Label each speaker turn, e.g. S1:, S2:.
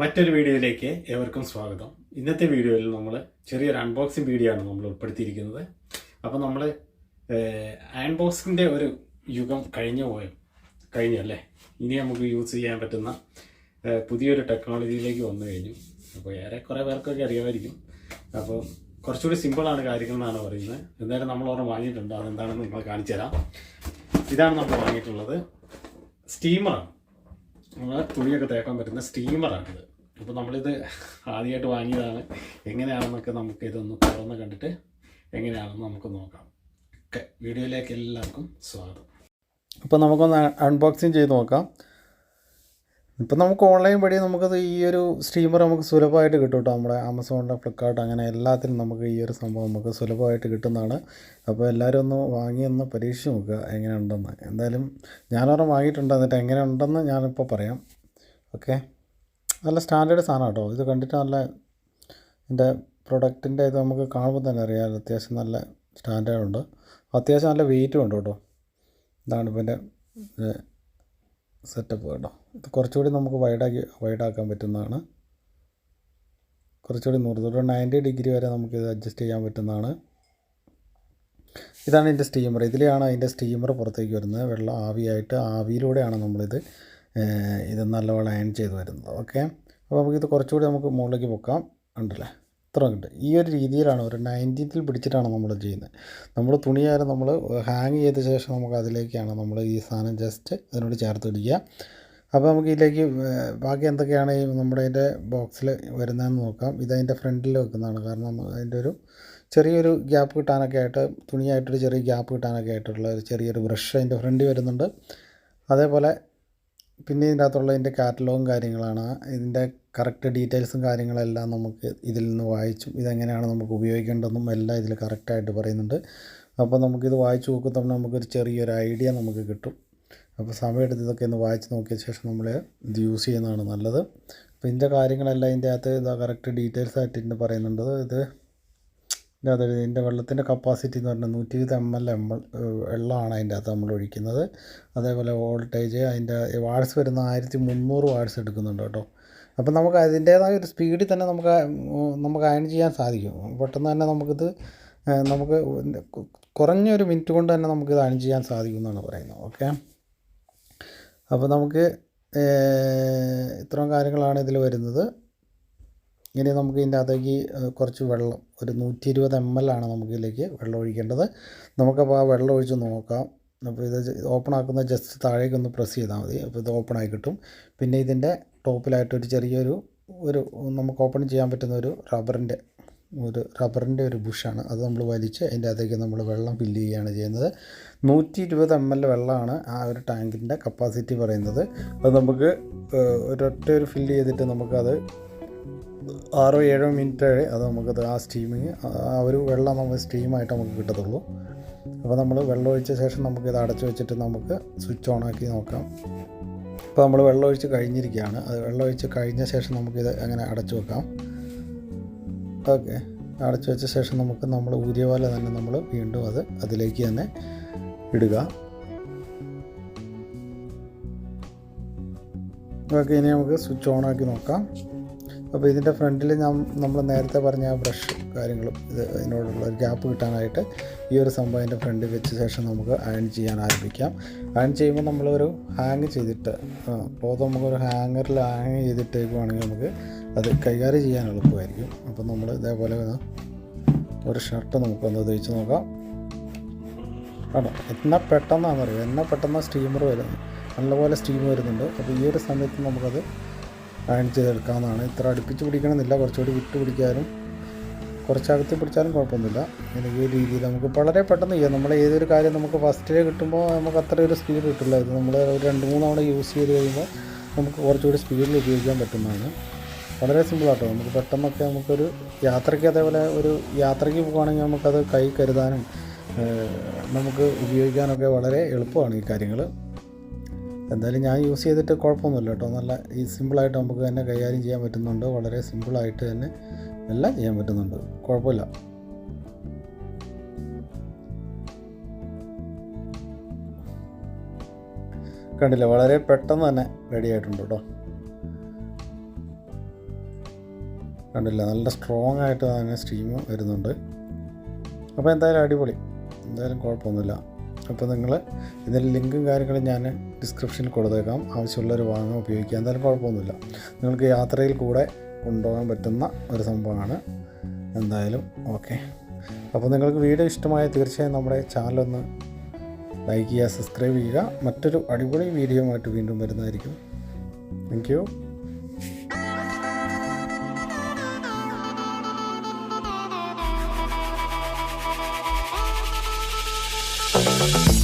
S1: മറ്റൊരു വീഡിയോയിലേക്ക് ഏവർക്കും സ്വാഗതം. ഇന്നത്തെ വീഡിയോയിൽ നമ്മൾ ചെറിയൊരു അൺബോക്സിംഗ് വീഡിയോ ആണ് നമ്മൾ ഉൾപ്പെടുത്തിയിരിക്കുന്നത്. അപ്പോൾ നമ്മൾ അൺബോക്സിങ്ങിന്റെ ഒരു യുഗം കഴിഞ്ഞു പോയോ കഴിഞ്ഞു അല്ലേ? ഇനി നമുക്ക് യൂസ് ചെയ്യാൻ പറ്റുന്ന പുതിയൊരു ടെക്നോളജിയിലേക്ക് വന്നു കഴിഞ്ഞു. അപ്പോൾ ഏറെ കുറേ പേർക്കൊക്കെ അറിയാമായിരിക്കും. അപ്പോൾ കുറച്ചുകൂടി സിമ്പിളാണ് കാര്യങ്ങൾ എന്നാണ് പറയുന്നത്. എന്തായാലും നമ്മൾ ഓർമ്മ വാങ്ങിയിട്ടുണ്ട്. അതെന്താണെന്ന് നിങ്ങൾ കാണിച്ചു തരാം. ഇതാണ് നമ്മൾ വാങ്ങിയിട്ടുള്ളത്. സ്റ്റീമറാണ്. നമ്മൾ തുണിയൊക്കെ തേക്കാൻ പറ്റുന്ന സ്റ്റീമറാണിത്. അപ്പോൾ നമ്മളിത് ആദ്യമായിട്ട് വാങ്ങിയതാണ്. എങ്ങനെയാണെന്നൊക്കെ നമുക്ക് ഇതൊന്ന് തുറന്ന് കണ്ടിട്ട് എങ്ങനെയാണെന്ന് നമുക്ക് നോക്കാം. ഓക്കെ വീഡിയോയിലേക്ക് എല്ലാവർക്കും സ്വാഗതം.
S2: അപ്പോൾ നമുക്കൊന്ന് അൺബോക്സിങ് ചെയ്ത് നോക്കാം. ഇപ്പം നമുക്ക് ഓൺലൈൻ വഴി നമുക്കത് ഈ ഒരു സ്ട്രീമർ നമുക്ക് സുലഭമായിട്ട് കിട്ടും കേട്ടോ നമ്മുടെ ആമസോണിന്റെ ഫ്ലിപ്കാർട്ട് അങ്ങനെ എല്ലാത്തിനും നമുക്ക് ഈ ഒരു സംഭവം നമുക്ക് സുലഭമായിട്ട് കിട്ടുന്നതാണ്. അപ്പോൾ എല്ലാവരും ഒന്ന് വാങ്ങി ഒന്ന് പരീക്ഷിച്ച് നോക്കുക എങ്ങനെയുണ്ടെന്ന്. എന്തായാലും ഞാനൊരെണ്ണം വാങ്ങിയിട്ടുണ്ട്. എന്നിട്ട് എങ്ങനെയുണ്ടെന്ന് ഞാനിപ്പോൾ പറയാം. ഓക്കെ? നല്ല സ്റ്റാൻഡേർഡ് സാധനം കേട്ടോ. ഇത് കണ്ടിട്ട് നല്ല എന്റെ പ്രൊഡക്റ്റിന്റെ ഇത് നമുക്ക് കാണുമ്പോൾ തന്നെ അറിയാം. അത്യാവശ്യം നല്ല സ്റ്റാൻഡേർഡ് ഉണ്ട്. അത്യാവശ്യം നല്ല വെയിറ്റും ഉണ്ട് കേട്ടോ. ഇതാണ് ഇപ്പോൾ എന്റെ സെറ്റപ്പ് കേട്ടോ. കുറച്ചുകൂടി നമുക്ക് വൈഡാക്കി വൈഡാക്കാൻ പറ്റുന്നതാണ്. കുറച്ചുകൂടി നൂറ് നയന്റി ഡിഗ്രി വരെ നമുക്കിത് അഡ്ജസ്റ്റ് ചെയ്യാൻ പറ്റുന്നതാണ്. ഇതാണ് ഇതിന്റെ സ്റ്റീമർ ഇതിലെയാണ് അതിന്റെ സ്റ്റീമർ പുറത്തേക്ക് വരുന്നത്. വെള്ളം ആവിയായിട്ട് ആവിയിലൂടെയാണ് നമ്മളിത് ഇത് നല്ലപോലെ അയൺ ചെയ്ത് വരുന്നത്. ഓക്കെ അപ്പോൾ നമുക്കിത് കുറച്ചുകൂടി നമുക്ക് മുകളിലേക്ക് പൊക്കാം. ഉണ്ടല്ലേ ഇത്ര ഉണ്ട് ഈ ഒരു രീതിയിലാണ് ഒരു നയന്റീത്തിൽ പിടിച്ചിട്ടാണ് നമ്മൾ ചെയ്യുന്നത്. നമ്മൾ തുണിയായാലും നമ്മൾ ഹാങ് ചെയ്ത ശേഷം നമുക്ക് അതിലേക്കാണ് നമ്മൾ ഈ സാധനം ജസ്റ്റ് അതിനോട് ചേർത്ത് പിടിക്കുക. അപ്പോൾ നമുക്ക് ഇതിലേക്ക് ബാക്കി എന്തൊക്കെയാണ് ഈ നമ്മുടെ അതിന്റെ ബോക്സിൽ വരുന്നതെന്ന് നോക്കാം. ഇതതിന്റെ ഫ്രണ്ടിൽ വെക്കുന്നതാണ്. കാരണം അതിന്റെ ഒരു ചെറിയൊരു ഗ്യാപ്പ് കിട്ടാനൊക്കെ ആയിട്ട് തുണിയായിട്ടൊരു ചെറിയ ഗ്യാപ്പ് കിട്ടാനൊക്കെ ആയിട്ടുള്ള ഒരു ചെറിയൊരു ബ്രഷ് അതിന്റെ ഫ്രണ്ടിൽ വരുന്നുണ്ട്. അതേപോലെ പിന്നെ ഇതിന്റെ അകത്തുള്ള ഇതിന്റെ കാറ്റലോഗും കാര്യങ്ങളാണ്. ഇതിന്റെ കറക്റ്റ് ഡീറ്റെയിൽസും കാര്യങ്ങളെല്ലാം നമുക്ക് ഇതിൽ നിന്ന് വായിച്ചും ഇതെങ്ങനെയാണ് നമുക്ക് ഉപയോഗിക്കേണ്ടതെന്നും എല്ലാം ഇതിൽ കറക്റ്റായിട്ട് പറയുന്നുണ്ട്. അപ്പോൾ നമുക്കിത് വായിച്ച് നോക്കുമ്പോൾ നമുക്കൊരു ചെറിയൊരു ഐഡിയ നമുക്ക് കിട്ടും. അപ്പോൾ സമയമെടുത്ത് ഇതൊക്കെ ഒന്ന് വായിച്ച് നോക്കിയ ശേഷം നമ്മൾ ഇത് യൂസ് ചെയ്യുന്നതാണ് നല്ലത്. അപ്പോൾ ഇതിന്റെ കാര്യങ്ങളെല്ലാം ഇതിന്റെ അകത്ത് ഇതാ കറക്റ്റ് ഡീറ്റെയിൽസ് ആയിട്ട് ഇതിന്റെ പറയുന്നുണ്ട്. ഇത് അതായത് ഇതിന്റെ വെള്ളത്തിന്റെ കപ്പാസിറ്റി എന്ന് പറഞ്ഞാൽ നൂറ്റി ഇരുപത് എം എൽ എം വെള്ളമാണ് അതിന്റെ അകത്ത് നമ്മൾ ഒഴിക്കുന്നത്. അതേപോലെ വോൾട്ടേജ് അതിന്റെ വാട്സ് വരുന്ന ആയിരത്തി മുന്നൂറ് വാട്സ് എടുക്കുന്നുണ്ട് കേട്ടോ. അപ്പം നമുക്ക് അതിന്റേതായ ഒരു സ്പീഡിൽ തന്നെ നമുക്ക് നമുക്ക് അയൺ ചെയ്യാൻ സാധിക്കും. പെട്ടെന്ന് തന്നെ നമുക്കിത് നമുക്ക് കുറഞ്ഞൊരു മിനിറ്റ് കൊണ്ട് തന്നെ നമുക്കിത് അയൺ ചെയ്യാൻ സാധിക്കും എന്നാണ് പറയുന്നത്. ഓക്കെ അപ്പോൾ നമുക്ക് ഇത്രയും കാര്യങ്ങളാണ് ഇതിൽ വരുന്നത്. ഇനി നമുക്ക് ഇതിന്റെ അകത്തേക്ക് കുറച്ച് വെള്ളം ഒരു നൂറ്റി ഇരുപത് എം എൽ ആണ് നമുക്ക് ഇതിലേക്ക് വെള്ളം ഒഴിക്കേണ്ടത്. നമുക്കപ്പോൾ ആ വെള്ളം ഒഴിച്ച് നോക്കാം. അപ്പോൾ ഇത് ഓപ്പൺ ആക്കുന്ന ജസ്റ്റ് താഴേക്ക് ഒന്ന് പ്രസ് ചെയ്താൽ മതി. അപ്പോൾ ഇത് ഓപ്പൺ ആയി കിട്ടും. പിന്നെ ഇതിന്റെ ടോപ്പിലായിട്ട് ഒരു ചെറിയൊരു ഒരു നമുക്ക് ഓപ്പൺ ചെയ്യാൻ പറ്റുന്ന ഒരു റബ്ബറിന്റെ ഒരു റബ്ബറിന്റെ ഒരു ബുഷാണ്. അത് നമ്മൾ വലിച്ച് അതിന്റെ അകത്തേക്ക് നമ്മൾ വെള്ളം ഫില്ല് ചെയ്യുകയാണ് ചെയ്യുന്നത്. നൂറ്റി ഇരുപത് എം എൽ വെള്ളമാണ് ആ ഒരു ടാങ്കിന്റെ കപ്പാസിറ്റി പറയുന്നത്. അത് നമുക്ക് ഒരൊറ്റ ഒരു ഫില്ല് ചെയ്തിട്ട് നമുക്കത് ആറോ ഏഴോ മിനിറ്റ് അത് നമുക്കത് ആ സ്റ്റീമിങ് ആ ഒരു വെള്ളം നമുക്ക് സ്റ്റീമായിട്ട് നമുക്ക് കിട്ടത്തുള്ളൂ. അപ്പോൾ നമ്മൾ വെള്ളം ഒഴിച്ച ശേഷം നമുക്കിത് അടച്ചു വെച്ചിട്ട് നമുക്ക് സ്വിച്ച് ഓൺ ആക്കി നോക്കാം. അപ്പോൾ നമ്മൾ വെള്ളം ഒഴിച്ച് കഴിഞ്ഞിരിക്കുകയാണ്. അത് വെള്ളം ഒഴിച്ച് കഴിഞ്ഞ ശേഷം നമുക്കിത് അങ്ങനെ അടച്ചു വെക്കാം. ഓക്കെ അടച്ചു വെച്ച ശേഷം നമുക്ക് നമ്മൾ ഊരിയ പോലെ തന്നെ നമ്മൾ വീണ്ടും അത് അതിലേക്ക് തന്നെ ഇടുക. ഓക്കെ ഇനി നമുക്ക് സ്വിച്ച് ഓൺ ആക്കി നോക്കാം. അപ്പോൾ ഇതിന്റെ ഫ്രണ്ടിൽ ഞാൻ നമ്മൾ നേരത്തെ പറഞ്ഞ ആ ബ്രഷ് കാര്യങ്ങളും ഇത് ഇതിനോടുള്ള ഒരു ഗ്യാപ്പ് കിട്ടാനായിട്ട് ഈ ഒരു സംഭവം അതിന്റെ ഫ്രണ്ടിൽ വെച്ച ശേഷം നമുക്ക് അയൺ ചെയ്യാൻ ആരംഭിക്കാം. അയൺ ചെയ്യുമ്പോൾ നമ്മളൊരു ഹാങ് ചെയ്തിട്ട് ക്ലോത്ത് നമുക്കൊരു ഹാങ്ങറിൽ ഹാങ് ചെയ്തിട്ടേക്കുവാണെങ്കിൽ നമുക്ക് അത് കൈകാര്യം ചെയ്യാൻ എളുപ്പമായിരിക്കും. അപ്പോൾ നമ്മൾ ഇതേപോലെ ഒരു ഷർട്ട് നമുക്കൊന്ന് തയ്ച്ച് നോക്കാം. ആണോ? പെട്ടെന്നാണെന്ന് അറിയാം എന്നാൽ പെട്ടെന്ന് സ്റ്റീമർ വരുന്നത്? നല്ലപോലെ സ്റ്റീം വരുന്നുണ്ട്. അപ്പോൾ ഈ ഒരു സമയത്ത് നമുക്കത് അയൺ ചെയ്തെടുക്കാവുന്നതാണ്. ഇത്ര അടുപ്പിച്ച് പിടിക്കണമെന്നില്ല. കുറച്ചുകൂടി വിട്ട് പിടിക്കാനും കുറച്ചകത്ത് പിടിച്ചാലും കുഴപ്പമൊന്നുമില്ല. ഇങ്ങനെ ഈ രീതിയിൽ നമുക്ക് വളരെ പെട്ടെന്ന് ചെയ്യാം. നമ്മൾ ഏതൊരു കാര്യം നമുക്ക് ഫസ്റ്റിലേ കിട്ടുമ്പോൾ നമുക്ക് അത്ര ഒരു സ്പീഡ് കിട്ടില്ല. ഇത് നമ്മൾ ഒരു രണ്ട് മൂന്ന് തവണ യൂസ് ചെയ്ത് കഴിയുമ്പോൾ നമുക്ക് കുറച്ചുകൂടി സ്പീഡിൽ ഉപയോഗിക്കാൻ പറ്റുന്നതാണ്. വളരെ സിമ്പിളാട്ടോ നമുക്ക് പെട്ടെന്നൊക്കെ നമുക്കൊരു യാത്രയ്ക്ക് അതേപോലെ ഒരു യാത്രയ്ക്ക് പോകുകയാണെങ്കിൽ നമുക്കത് കൈ കരുതാനും നമുക്ക് ഉപയോഗിക്കാനൊക്കെ വളരെ എളുപ്പമാണ് ഈ കാര്യങ്ങൾ എന്തായാലും ഞാൻ യൂസ് ചെയ്തിട്ട് കുഴപ്പമൊന്നുമില്ല കേട്ടോ. നല്ല ഈ സിമ്പിളായിട്ട് നമുക്ക് തന്നെ കൈകാര്യം ചെയ്യാൻ പറ്റുന്നുണ്ട്. വളരെ സിമ്പിളായിട്ട് തന്നെ എല്ലാം ചെയ്യാൻ പറ്റുന്നുണ്ട്. കുഴപ്പമില്ല. കണ്ടില്ല? വളരെ പെട്ടെന്ന് തന്നെ റെഡി ആയിട്ടുണ്ട് കേട്ടോ. കണ്ടില്ല. നല്ല സ്ട്രോങ് ആയിട്ട് തന്നെ സ്റ്റീം വരുന്നുണ്ട്. അപ്പോൾ എന്തായാലും അടിപൊളി. എന്തായാലും കുഴപ്പമൊന്നുമില്ല. അപ്പോൾ നിങ്ങൾ ഇതിന്റെ ലിങ്കും കാര്യങ്ങളും ഞാൻ ഡിസ്ക്രിപ്ഷനിൽ കൊടുത്തേക്കാം. ആവശ്യമുള്ളവർ വാങ്ങാൻ ഉപയോഗിക്കാം. എന്തായാലും കുഴപ്പമൊന്നുമില്ല. നിങ്ങൾക്ക് യാത്രയിൽ കൂടെ കൊണ്ടുപോകാൻ പറ്റുന്ന ഒരു സംഭവമാണ്. എന്തായാലും ഓക്കെ അപ്പോൾ നിങ്ങൾക്ക് വീഡിയോ ഇഷ്ടമായ തീർച്ചയായും നമ്മുടെ ചാനലൊന്ന് ലൈക്ക് ചെയ്യുക സബ്സ്ക്രൈബ് ചെയ്യുക. മറ്റൊരു അടിപൊളി വീഡിയോ ആയിട്ട് വീണ്ടും വരുന്നതായിരിക്കും. Thank you you